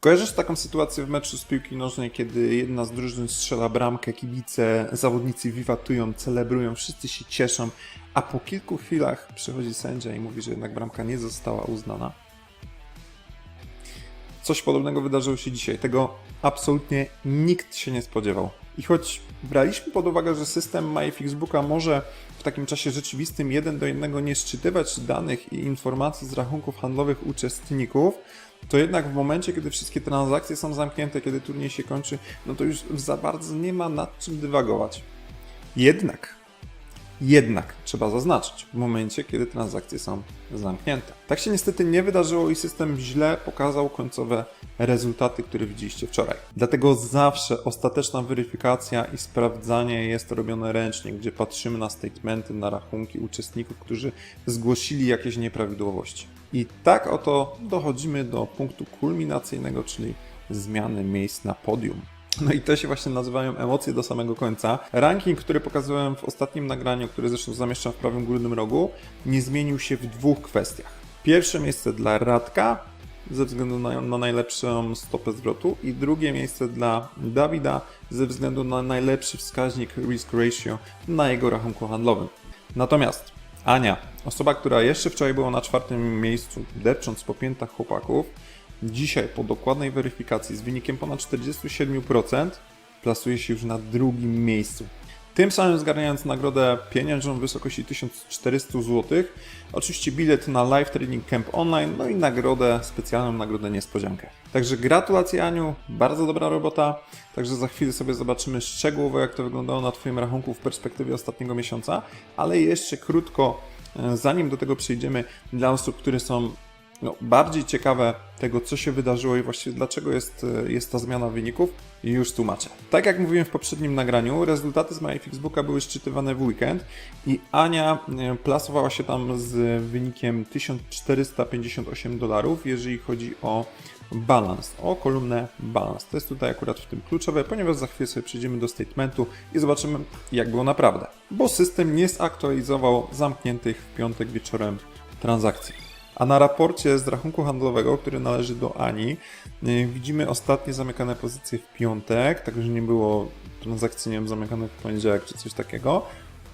Kojarzysz taką sytuację w meczu z piłki nożnej, kiedy jedna z drużyn strzela bramkę, kibice, zawodnicy wiwatują, celebrują, wszyscy się cieszą, a po kilku chwilach przychodzi sędzia i mówi, że jednak bramka nie została uznana? Coś podobnego wydarzyło się dzisiaj. Tego absolutnie nikt się nie spodziewał. I choć braliśmy pod uwagę, że system MyFixbooka może w takim czasie rzeczywistym jeden do jednego nie szczytywać danych i informacji z rachunków handlowych uczestników, to jednak w momencie, kiedy wszystkie transakcje są zamknięte, kiedy turniej się kończy, no to już za bardzo nie ma nad czym dywagować. Jednak jednak trzeba zaznaczyć w momencie, kiedy transakcje są zamknięte. Tak się niestety nie wydarzyło i system źle pokazał końcowe rezultaty, które widzieliście wczoraj. Dlatego zawsze ostateczna weryfikacja i sprawdzanie jest robione ręcznie, gdzie patrzymy na statementy, na rachunki uczestników, którzy zgłosili jakieś nieprawidłowości. I tak oto dochodzimy do punktu kulminacyjnego, czyli zmiany miejsc na podium. No i to się właśnie nazywają emocje do samego końca. Ranking, który pokazałem w ostatnim nagraniu, który zresztą zamieszczam w prawym górnym rogu, nie zmienił się w dwóch kwestiach. Pierwsze miejsce dla Radka, ze względu na, na najlepszą stopę zwrotu i drugie miejsce dla Dawida ze względu na najlepszy wskaźnik risk ratio na jego rachunku handlowym. Natomiast Ania, osoba, która jeszcze wczoraj była na czwartym miejscu, depcząc po piętach chłopaków, Dzisiaj po dokładnej weryfikacji z wynikiem ponad 47% plasuje się już na drugim miejscu. Tym samym zgarniając nagrodę pieniężną w wysokości 1400 zł, oczywiście bilet na Live Training Camp Online, no i nagrodę, specjalną nagrodę niespodziankę. Także gratulacje Aniu, bardzo dobra robota. Także za chwilę sobie zobaczymy szczegółowo jak to wyglądało na Twoim rachunku w perspektywie ostatniego miesiąca, ale jeszcze krótko, e, zanim do tego przejdziemy, dla osób, które są no, bardziej ciekawe tego, co się wydarzyło i właściwie dlaczego jest, e, jest ta zmiana wyników, już tłumaczę. Tak jak mówiłem w poprzednim nagraniu, rezultaty z MyFixbooka były szczytywane w weekend i Ania e, plasowała się tam z wynikiem 1458 dolarów, jeżeli chodzi o balans, o kolumnę balans. To jest tutaj akurat w tym kluczowe, ponieważ za chwilę sobie przejdziemy do statementu i zobaczymy, jak było naprawdę. Bo system nie zaktualizował zamkniętych w piątek wieczorem transakcji. A na raporcie z rachunku handlowego, który należy do Ani, y, widzimy ostatnie zamykane pozycje w piątek, także nie było transakcji nie wiem, zamykanych w poniedziałek czy coś takiego.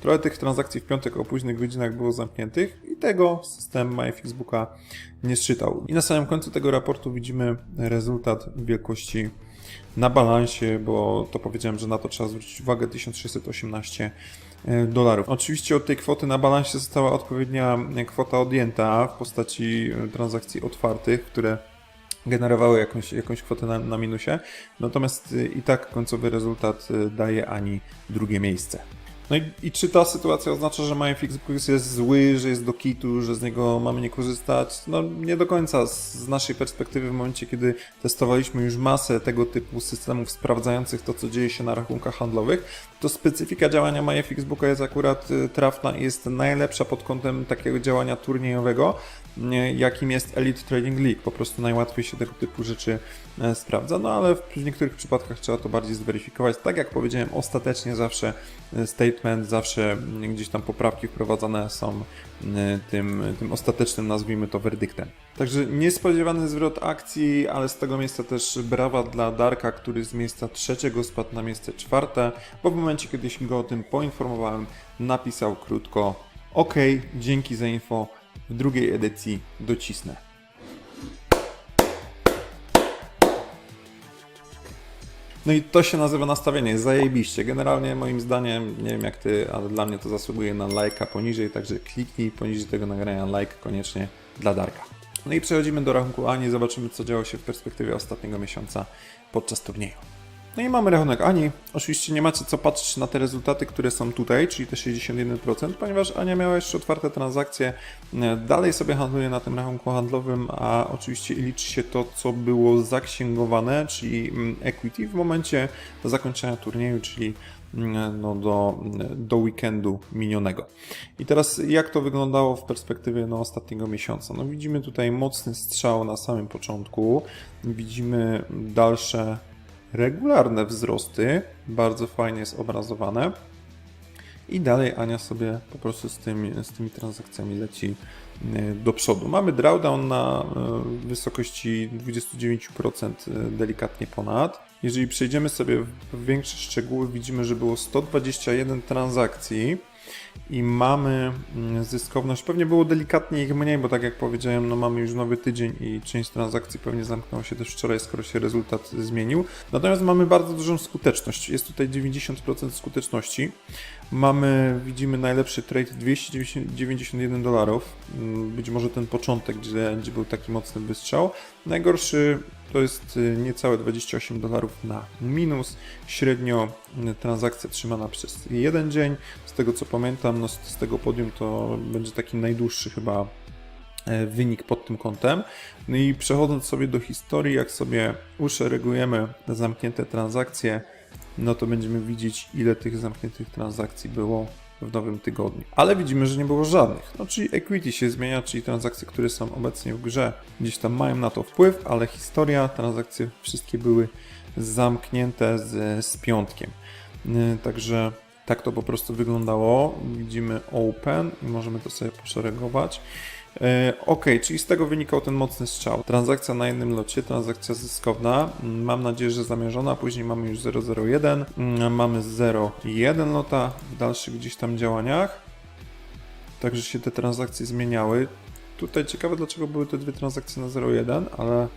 Trochę tych transakcji w piątek o późnych godzinach było zamkniętych i tego system MyFixbooka nie szczytał. I na samym końcu tego raportu widzimy rezultat wielkości na balansie, bo to powiedziałem, że na to trzeba zwrócić uwagę 1618 E, dolarów. Oczywiście od tej kwoty na balansie została odpowiednia kwota odjęta w postaci e, transakcji otwartych, które generowały jakąś, jakąś kwotę na, na minusie. Natomiast e, i tak końcowy rezultat daje Ani drugie miejsce. No i, i, czy ta sytuacja oznacza, że MyFixBooks jest zły, że jest do kitu, że z niego mamy nie korzystać? No nie do końca. Z, z naszej perspektywy w momencie, kiedy testowaliśmy już masę tego typu systemów sprawdzających to, co dzieje się na rachunkach handlowych, to specyfika działania MyFixBooka jest akurat y, trafna i jest najlepsza pod kątem takiego działania turniejowego, jakim jest Elite Trading League. Po prostu najłatwiej się tego typu rzeczy e, sprawdza, no ale w niektórych przypadkach trzeba to bardziej zweryfikować. Tak jak powiedziałem, ostatecznie zawsze e, statement, zawsze gdzieś tam poprawki wprowadzane są e, tym, tym ostatecznym, nazwijmy to, werdyktem. Także niespodziewany zwrot akcji, ale z tego miejsca też brawa dla Darka, który z miejsca trzeciego spadł na miejsce czwarte, bo w momencie, kiedy się go o tym poinformowałem, napisał krótko OK, dzięki za info, w drugiej edycji docisnę. No i to się nazywa nastawienie, zajebiście. Generalnie moim zdaniem, nie wiem jak ty, ale dla mnie to zasługuje na lajka poniżej, także kliknij poniżej tego nagrania like koniecznie dla Darka. No i przechodzimy do rachunku Ani, zobaczymy co działo się w perspektywie ostatniego miesiąca podczas turnieju. No i mamy rachunek Ani. Oczywiście nie macie co patrzeć na te rezultaty, które są tutaj, czyli te 61%, ponieważ Ania miała jeszcze otwarte transakcje. E, dalej sobie handluje na tym rachunku handlowym, a oczywiście liczy się to, co było zaksięgowane, czyli mm, equity w momencie zakończenia turnieju, czyli mm, no, do, do weekendu minionego. I teraz jak to wyglądało w perspektywie no, ostatniego miesiąca? No, widzimy tutaj mocny strzał na samym początku, widzimy dalsze regularne wzrosty, bardzo fajnie jest obrazowane. i dalej Ania sobie po prostu z tymi, z tymi transakcjami leci e, do przodu. Mamy drawdown na e, wysokości 29%, e, delikatnie ponad. Jeżeli przejdziemy sobie w większe szczegóły, widzimy, że było 121 transakcji i mamy mm, zyskowność. Pewnie było delikatnie ich mniej, bo tak jak powiedziałem, no mamy już nowy tydzień i część transakcji pewnie zamknęła się też wczoraj, skoro się rezultat zmienił. Natomiast mamy bardzo dużą skuteczność. Jest tutaj 90% skuteczności. Mamy, widzimy najlepszy trade 291 dolarów. Mm, Być może ten początek, gdzie, gdzie był taki mocny wystrzał. Najgorszy to jest y, niecałe 28 dolarów na minus. Średnio y, transakcja trzymana przez jeden dzień. Z tego co pamiętam, no z, tego podium to będzie taki najdłuższy chyba e, wynik pod tym kątem. No i przechodząc sobie do historii, jak sobie uszeregujemy zamknięte transakcje, no to będziemy widzieć, ile tych zamkniętych transakcji było w nowym tygodniu. Ale widzimy, że nie było żadnych. No czyli equity się zmienia, czyli transakcje, które są obecnie w grze, gdzieś tam mają na to wpływ, ale historia, transakcje wszystkie były zamknięte z, z piątkiem. Yy, Także tak to po prostu wyglądało. Widzimy open i możemy to sobie poszeregować. E, Ok, czyli z tego wynikał ten mocny strzał. Transakcja na jednym locie, transakcja zyskowna. Mam nadzieję, że zamierzona. Później mamy już 001, mm, mamy 01 lota w dalszych gdzieś tam działaniach. Także się te transakcje zmieniały. Tutaj ciekawe, dlaczego były te dwie transakcje na 01, ale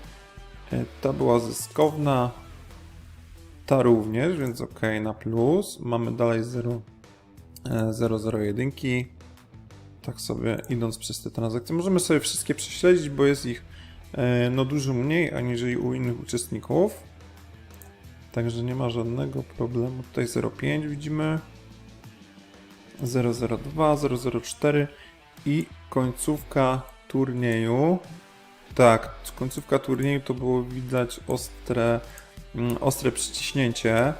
e, ta była zyskowna, ta również, więc ok, na plus. Mamy dalej 0, e, 001 tak sobie idąc przez te transakcje. Możemy sobie wszystkie prześledzić, bo jest ich e, no dużo mniej aniżeli u innych uczestników. Także nie ma żadnego problemu. Tutaj 0,5 widzimy. 002, 004 i końcówka turnieju. Tak, końcówka turnieju to było widać ostre, ostre przyciśnięcie,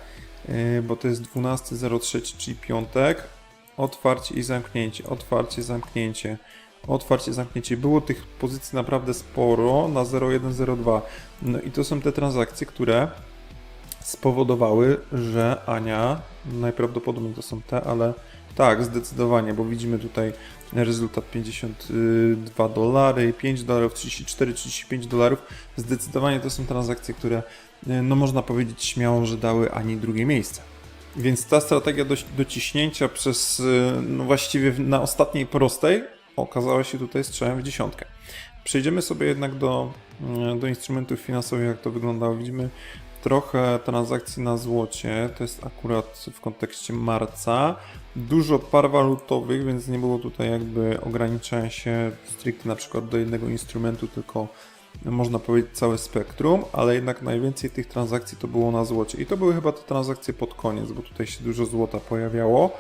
yy, bo to jest 12.03, czyli piątek. Otwarcie i zamknięcie, otwarcie, zamknięcie, otwarcie, zamknięcie. Było tych pozycji naprawdę sporo na 0102. No i to są te transakcje, które spowodowały, że Ania, najprawdopodobniej to są te, ale tak, zdecydowanie, bo widzimy tutaj rezultat 52 dolary, 5 dolarów, 34, 35 dolarów. Zdecydowanie to są transakcje, które y, no można powiedzieć śmiało, że dały Ani drugie miejsce. Więc ta strategia do, do ciśnięcia przez, y, no właściwie na ostatniej prostej okazała się tutaj strzałem w dziesiątkę. Przejdziemy sobie jednak do, y, do instrumentów finansowych, jak to wyglądało. Widzimy trochę transakcji na złocie, to jest akurat w kontekście marca. Dużo par walutowych, więc nie było tutaj jakby ograniczenia się stricte na przykład do jednego instrumentu, tylko można powiedzieć całe spektrum, ale jednak najwięcej tych transakcji to było na złocie. I to były chyba te transakcje pod koniec, bo tutaj się dużo złota pojawiało.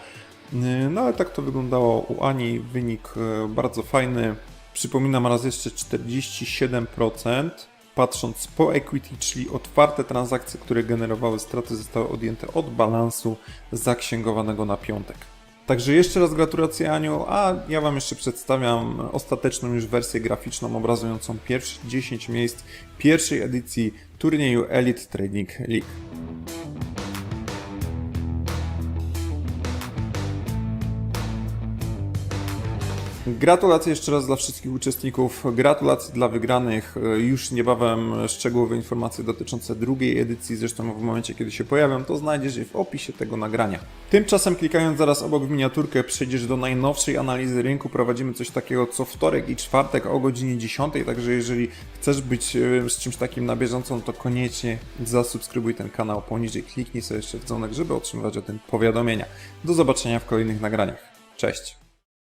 No ale tak to wyglądało u Ani. Wynik e, bardzo fajny. Przypominam raz jeszcze 47%. Patrząc po equity, czyli otwarte transakcje, które generowały straty, zostały odjęte od balansu zaksięgowanego na piątek. Także jeszcze raz gratulacje Aniu, a ja Wam jeszcze przedstawiam ostateczną już wersję graficzną obrazującą pierwsze 10 miejsc pierwszej edycji turnieju Elite Trading League. Gratulacje jeszcze raz dla wszystkich uczestników, gratulacje dla wygranych. Już niebawem szczegółowe informacje dotyczące drugiej edycji, zresztą w momencie kiedy się pojawią, to znajdziesz je w opisie tego nagrania. Tymczasem klikając zaraz obok w miniaturkę przejdziesz do najnowszej analizy rynku. Prowadzimy coś takiego co wtorek i czwartek o godzinie 10, także jeżeli chcesz być e, z czymś takim na bieżąco, to koniecznie zasubskrybuj ten kanał poniżej, kliknij sobie jeszcze w dzwonek, żeby otrzymywać o tym powiadomienia. Do zobaczenia w kolejnych nagraniach. Cześć!